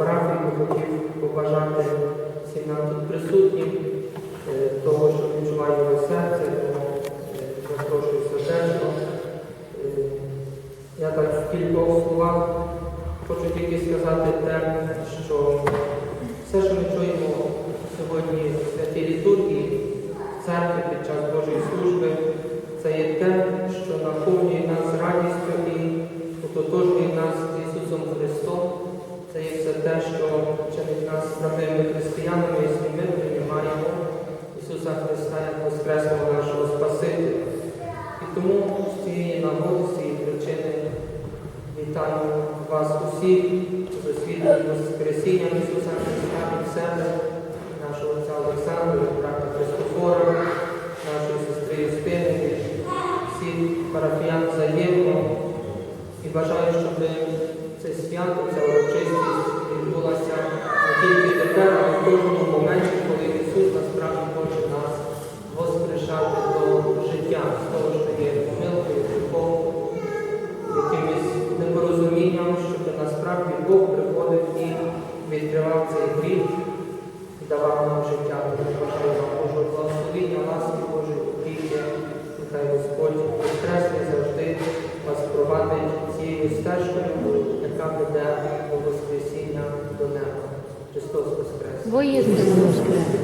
парафії хотів побажати всім нам тут присутнім е, того, що відчуває його серце, е, запрошую сердечно. Е, Я так в кількох словах хочу тільки сказати те, що все, що ми чуємо сьогодні в святій літургії, в церкві під час Божої служби, це є те, що наповнює нас радістю і ототожнює нас з Ісусом Христом. Це є все те, що чинить нас правими християнами, якщо ми приймаємо Ісуса Христа як Воскресного нашого Спасителя. І тому з цієї нагоди, з цієї причини вітаю вас усіх з освітленням Воскресінням Ісуса Христа від себе, нашого отця Олександра, брата Христофора, нашої сестри Юстини, всіх парафіян взаємно. І бажаю, щоб це свято, ця з того, що є помилкою, гріхом, якимось непорозумінням, щоб насправді Бог приходив і відкривав цей гріх давав нам життя. Бажаю вам Божого благословіння, ласки Божої опіки. Нехай Господь Воскресний завжди вас провадить цією стежкою, яка веде до Воскресіння до неба. Христос Воскрес! Воістину воскрес.